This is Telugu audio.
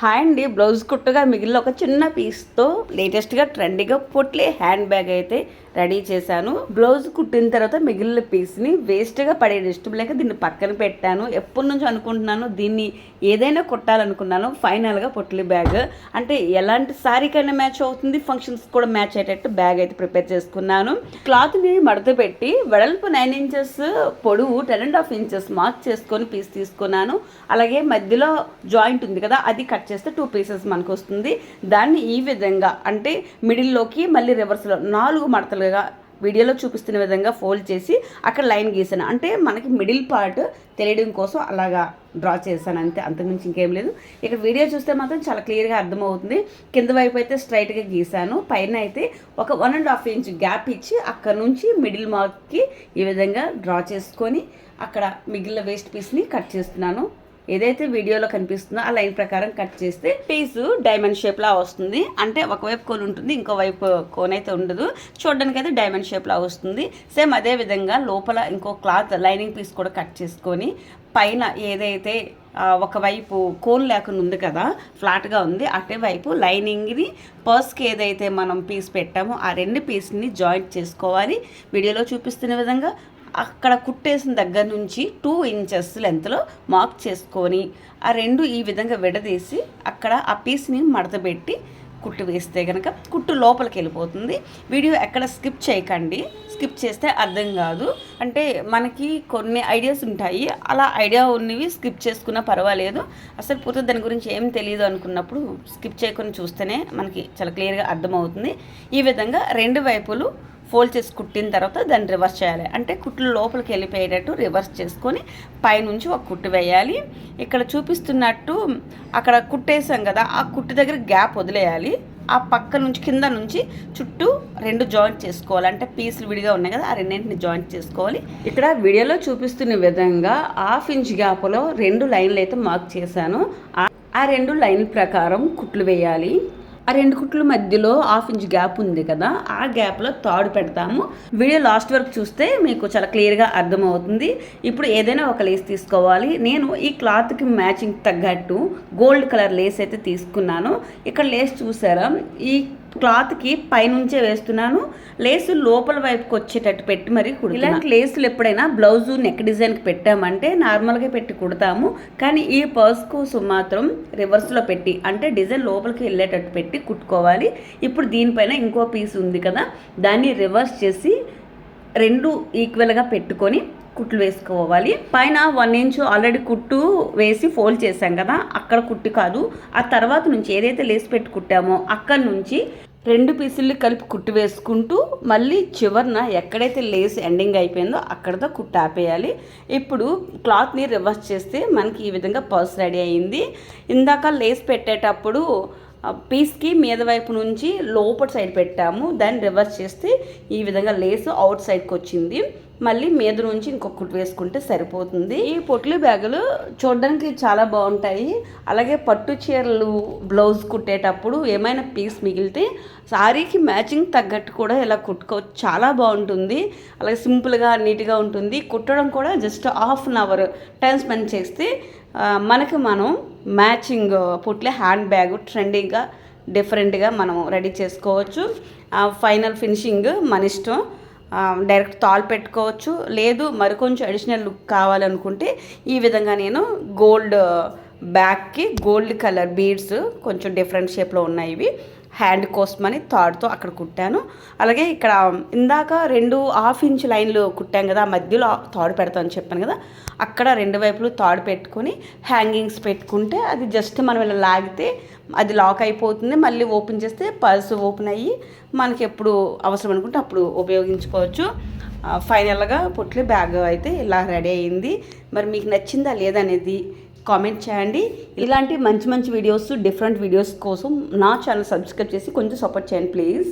హాయ్ అండి బ్లౌజ్ కుట్టుగా మిగిలిన ఒక చిన్న పీస్తో లేటెస్ట్గా ట్రెండీగా పొట్లే హ్యాండ్ బ్యాగ్ అయితే రెడీ చేశాను. బ్లౌజ్ కుట్టిన తర్వాత మిగిలిన పీస్ని వేస్ట్గా పడే ఇష్టం లేక దీన్ని పక్కన పెట్టాను. ఎప్పటి నుంచి అనుకుంటున్నాను దీన్ని ఏదైనా కుట్టాలనుకున్నాను. ఫైనల్గా పొట్లి బ్యాగ్. అంటే ఎలాంటి శారీకైనా మ్యాచ్ అవుతుంది ఫంక్షన్స్ కూడా మ్యాచ్ అయ్యేటట్టు బ్యాగ్ అయితే ప్రిపేర్ చేసుకున్నాను. క్లాత్ని మడత పెట్టి వెడల్పు నైన్ ఇంచెస్ పొడవు ten and half inches mark చేసుకొని పీస్ తీసుకున్నాను. అలాగే మధ్యలో జాయింట్ ఉంది కదా అది కట్ చేస్తే టూ పీసెస్ మనకు వస్తుంది. దాన్ని ఈ విధంగా అంటే మిడిల్లోకి మళ్ళీ రివర్స్లో నాలుగు మడతలు మడతలుగా వీడియోలో చూపిస్తున్న విధంగా ఫోల్డ్ చేసి అక్కడ లైన్ గీసాను. అంటే మనకి మిడిల్ పార్ట్ తెలియడం కోసం అలాగా డ్రా చేశాను అంతే అంతకుమించి ఇంకేం లేదు. ఇక్కడ వీడియో చూస్తే మాత్రం చాలా క్లియర్గా అర్థమవుతుంది. కింద వైపు అయితే స్ట్రైట్గా గీసాను. పైన అయితే ఒక one and half inch gap ఇచ్చి అక్కడ నుంచి మిడిల్ మార్క్కి ఈ విధంగా డ్రా చేసుకొని అక్కడ మిగిలిన వేస్ట్ పీస్ని కట్ చేస్తున్నాను. ఏదైతే వీడియోలో కనిపిస్తుందో ఆ లైన్ ప్రకారం కట్ చేస్తే పీసు డైమండ్ షేప్లా వస్తుంది. అంటే ఒకవైపు కోన్ ఉంటుంది ఇంకో వైపు కోన్ అయితే ఉండదు. చూడడానికి అయితే డైమండ్ షేప్లా వస్తుంది. సేమ్ అదే విధంగా లోపల ఇంకో క్లాత్ లైనింగ్ పీస్ కూడా కట్ చేసుకొని పైన ఏదైతే ఒకవైపు కోన్ లేకుండా ఉంది కదా ఫ్లాట్గా ఉంది అటువైపు లైనింగ్ని పర్స్కి ఏదైతే మనం పీస్ పెట్టామో ఆ రెండు పీస్ని జాయింట్ చేసుకోవాలి. వీడియోలో చూపిస్తున్న విధంగా అక్కడ కుట్టేసిన దగ్గర నుంచి టూ ఇంచెస్ లెంత్లో మార్క్ చేసుకొని ఆ రెండు ఈ విధంగా విడదీసి అక్కడ ఆ పీస్ని మడతపెట్టి కుట్టు వేస్తే కనుక కుట్టు లోపలికి వెళ్ళిపోతుంది. వీడియో ఎక్కడ స్కిప్ చేయకండి. స్కిప్ చేస్తే అర్థం కాదు. అంటే మనకి కొన్ని ఐడియాస్ ఉంటాయి. అలా ఐడియా ఉన్నవి స్కిప్ చేసుకున్నా పర్వాలేదు. అసలు పూర్తి దాని గురించి ఏం తెలియదు అనుకున్నప్పుడు స్కిప్ చేయకుండా చూస్తేనే మనకి చాలా క్లియర్గా అర్థమవుతుంది. ఈ విధంగా రెండు వైపులు ఫోల్డ్ చేసి కుట్టిన తర్వాత దాన్ని రివర్స్ చేయాలి. అంటే కుట్లు లోపలికి వెళ్ళిపోయేటట్టు రివర్స్ చేసుకొని పైనుంచి ఒక కుట్టు వేయాలి. ఇక్కడ చూపిస్తున్నట్టు అక్కడ కుట్టేసాం కదా ఆ కుట్టు దగ్గర గ్యాప్ వదిలేయాలి. ఆ పక్క నుంచి కింద నుంచి చుట్టూ రెండు జాయింట్ చేసుకోవాలి. అంటే పీసులు విడిగా ఉన్నాయి కదా ఆ రెండింటిని జాయింట్ చేసుకోవాలి. ఇక్కడ వీడియోలో చూపిస్తున్న విధంగా హాఫ్ ఇంచ్ గ్యాప్లో రెండు లైన్లు అయితే మార్క్ చేశాను. ఆ- రెండు లైన్ ప్రకారం కుట్లు వేయాలి. ఆ రెండు కుట్ల మధ్యలో హాఫ్ ఇంచ్ గ్యాప్ ఉంది కదా ఆ గ్యాప్లో తాడు పెడతాము. వీడియో లాస్ట్ వరకు చూస్తే మీకు చాలా క్లియర్గా అర్థమవుతుంది. ఇప్పుడు ఏదైనా ఒక లేస్ తీసుకోవాలి. నేను ఈ క్లాత్కి మ్యాచింగ్ తగ్గట్టు గోల్డ్ కలర్ లేస్ అయితే తీసుకున్నాను. ఇక్కడ లేస్ చూసారా? ఈ క్లాత్కి పైనుంచే వేస్తున్నాను. లేసు లోపల వైపుకి వచ్చేటట్టు పెట్టి మరి కుడు ఇలాంటి లేసులు ఎప్పుడైనా బ్లౌజు నెక్ డిజైన్కి పెట్టామంటే నార్మల్గా పెట్టి కుడతాము. కానీ ఈ పర్స్ కోసం మాత్రం రివర్స్లో పెట్టి అంటే డిజైన్ లోపలికి వెళ్ళేటట్టు పెట్టి కుట్టుకోవాలి. ఇప్పుడు దీనిపైన ఇంకో పీస్ ఉంది కదా దాన్ని రివర్స్ చేసి రెండు ఈక్వల్గా పెట్టుకొని కుట్లు వేసుకోవాలి. పైన వన్ ఇంచ్ ఆల్రెడీ కుట్టు వేసి ఫోల్డ్ చేసాం కదా అక్కడ కుట్టు కాదు. ఆ తర్వాత నుంచి ఏదైతే లేసి పెట్టి కుట్టామో అక్కడ నుంచి రెండు పీసులు కలిపి కుట్టు వేసుకుంటూ మళ్ళీ చివరన ఎక్కడైతే లేస్ ఎండింగ్ అయిపోయిందో అక్కడతో కుట్టు ఆపేయాలి. ఇప్పుడు క్లాత్ని రివర్స్ చేస్తే మనకి ఈ విధంగా పర్స్ రెడీ అయింది ఇందాక లేస్ పెట్టేటప్పుడు పీస్కి మీద వైపు నుంచి లోపల సైడ్ పెట్టాము. దాన్ని రివర్స్ చేస్తే ఈ విధంగా లేస్ అవుట్ సైడ్కి వచ్చింది. మళ్ళీ మీద నుంచి ఇంకొకటి వేసుకుంటే సరిపోతుంది. ఈ పొట్లు బ్యాగులు చూడడానికి చాలా బాగుంటాయి. అలాగే పట్టు చీరలు బ్లౌజ్ కుట్టేటప్పుడు ఏమైనా పీస్ మిగిలితే శారీకి మ్యాచింగ్ తగ్గట్టు కూడా ఇలా కుట్టుకోవచ్చు చాలా బాగుంటుంది. అలాగే సింపుల్గా నీట్గా ఉంటుంది. కుట్టడం కూడా just half an hour time spend చేస్తే మనకి మనం మ్యాచింగ్ పుట్లే హ్యాండ్ బ్యాగ్ ట్రెండింగ్గా డిఫరెంట్గా మనం రెడీ చేసుకోవచ్చు. ఫైనల్ ఫినిషింగ్ మన ఇష్టం. డైరెక్ట్ తాల్ పెట్టుకోవచ్చు. లేదు మరికొంచెం అడిషనల్ లుక్ కావాలనుకుంటే ఈ విధంగా నేను గోల్డ్ బ్యాక్కి గోల్డ్ కలర్ బీడ్స్ కొంచెం డిఫరెంట్ షేప్లో ఉన్నాయి ఇవి. హ్యాండ్ కోసమని థాడ్తో అక్కడ కుట్టాను. అలాగే ఇక్కడ ఇందాక రెండు హాఫ్ ఇంచ్ లైన్లు కుట్టాం కదా మధ్యలో తాడు పెడతామని చెప్పాను కదా అక్కడ రెండు వైపులు తాడు పెట్టుకొని హ్యాంగింగ్స్ పెట్టుకుంటే అది జస్ట్ మనం ఇలా లాగితే అది లాక్ అయిపోతుంది. మళ్ళీ ఓపెన్ చేస్తే పర్స్ ఓపెన్ అయ్యి మనకి ఎప్పుడు అవసరం అనుకుంటే అప్పుడు ఉపయోగించుకోవచ్చు. ఫైనల్గా పొట్లే బ్యాగ్ అయితే ఇలా రెడీ అయింది. మరి మీకు నచ్చిందా లేదనేది కామెంట్ చేయండి. ఇలాంటి మంచి మంచి వీడియోస్ డిఫరెంట్ వీడియోస్ కోసం నా ఛానల్ సబ్స్క్రైబ్ చేసి కొంచెం సపోర్ట్ చేయండి ప్లీజ్